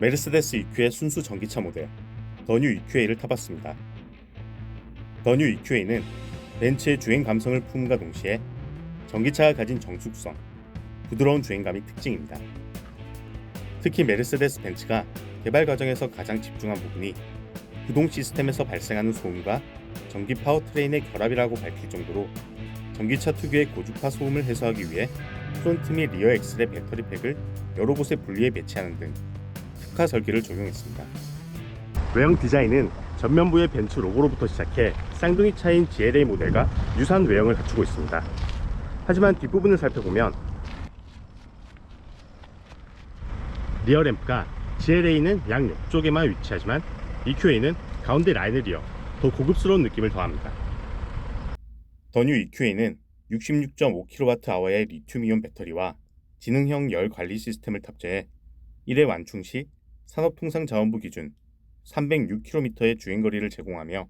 메르세데스 EQ의 순수 전기차 모델 더뉴 EQA를 타봤습니다. 더뉴 EQA는 벤츠의 주행 감성을 품음과 동시에 전기차가 가진 정숙성, 부드러운 주행감이 특징입니다. 특히 메르세데스 벤츠가 개발 과정에서 가장 집중한 부분이 구동 시스템에서 발생하는 소음과 전기 파워트레인의 결합이라고 밝힐 정도로 전기차 특유의 고주파 소음을 해소하기 위해 프론트 및 리어 엑셀의 배터리 팩을 여러 곳에 분리해 배치하는 등 특화 설계를 적용했습니다. 외형 디자인은 전면부의 벤츠 로고로부터 시작해 쌍둥이 차인 GLA 모델과 유사한 외형을 갖추고 있습니다. 하지만 뒷부분을 살펴보면 리어 램프가 GLA는 양 옆쪽에만 위치하지만 EQA는 가운데 라인을 이어 더 고급스러운 느낌을 더합니다. 더뉴 EQA는 66.5kWh의 리튬이온 배터리와 지능형 열 관리 시스템을 탑재해 1회 완충 시 산업통상자원부 기준 306km의 주행거리를 제공하며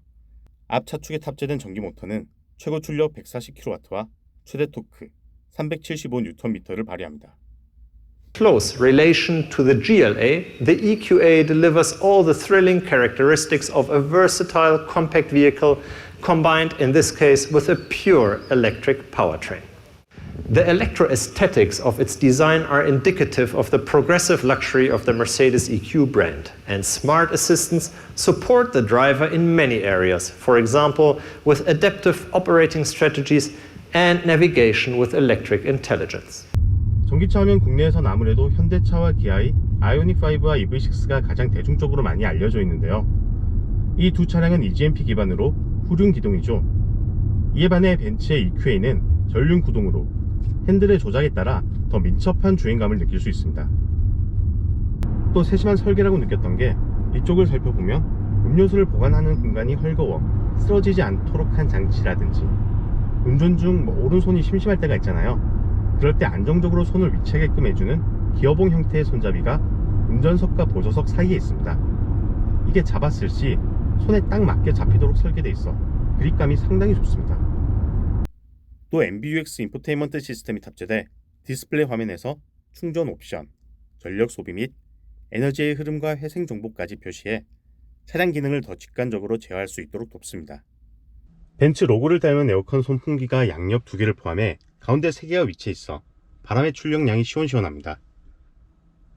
앞 차축에 탑재된 전기 모터는 최고 출력 140kW와 최대 토크 375Nm를 발휘합니다. close relation to the GLA, the EQA delivers all the thrilling characteristics of a versatile compact vehicle combined in this case with a pure electric powertrain. The electro aesthetics of its design are indicative of the progressive luxury of the Mercedes EQ brand, and smart assistants support the driver in many areas, for example, with adaptive operating strategies and navigation with electric intelligence. 전기차 하면 국내에선 아무래도 현대차와 기아의 아이오닉5와 EV6가 가장 대중적으로 많이 알려져 있는데요. 이 두 차량은 EGMP 기반으로 후륜 기동이죠. 이에 반해 벤츠의 EQA는 전륜 구동으로 핸들의 조작에 따라 더 민첩한 주행감을 느낄 수 있습니다. 또 세심한 설계라고 느꼈던 게 이쪽을 살펴보면 음료수를 보관하는 공간이 헐거워 쓰러지지 않도록 한 장치라든지 운전 중 뭐 오른손이 심심할 때가 있잖아요. 그럴 때 안정적으로 손을 위치하게끔 해주는 기어봉 형태의 손잡이가 운전석과 보조석 사이에 있습니다. 이게 잡았을 시 손에 딱 맞게 잡히도록 설계되어 있어 그립감이 상당히 좋습니다. 또 MBUX 인포테인먼트 시스템이 탑재돼 디스플레이 화면에서 충전 옵션, 전력 소비 및 에너지의 흐름과 회생 정보까지 표시해 차량 기능을 더 직관적으로 제어할 수 있도록 돕습니다. 벤츠 로고를 닮은 에어컨 선풍기가 양옆 두 개를 포함해 가운데 3개가 위치해 있어 바람의 출력량이 시원시원합니다.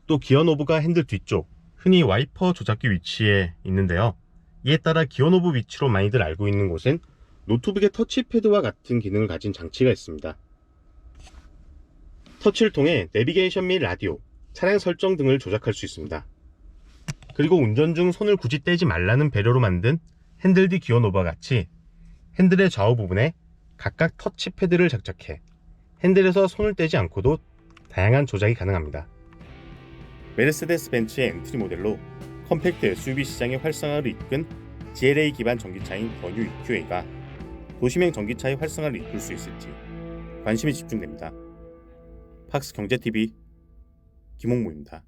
또 기어 노브가 핸들 뒤쪽, 흔히 와이퍼 조작기 위치에 있는데요. 이에 따라 기어 노브 위치로 많이들 알고 있는 곳은 노트북의 터치패드와 같은 기능을 가진 장치가 있습니다. 터치를 통해 내비게이션 및 라디오, 차량 설정 등을 조작할 수 있습니다. 그리고 운전 중 손을 굳이 떼지 말라는 배려로 만든 핸들 뒤 기어 노브와 같이 핸들의 좌우 부분에 각각 터치패드를 장착해 핸들에서 손을 떼지 않고도 다양한 조작이 가능합니다. 메르세데스 벤츠의 엔트리 모델로 컴팩트 SUV 시장의 활성화를 이끈 GLA 기반 전기차인 더뉴 EQA가 도심형 전기차의 활성화를 이끌 수 있을지 관심이 집중됩니다. 팍스 경제TV 김홍무입니다.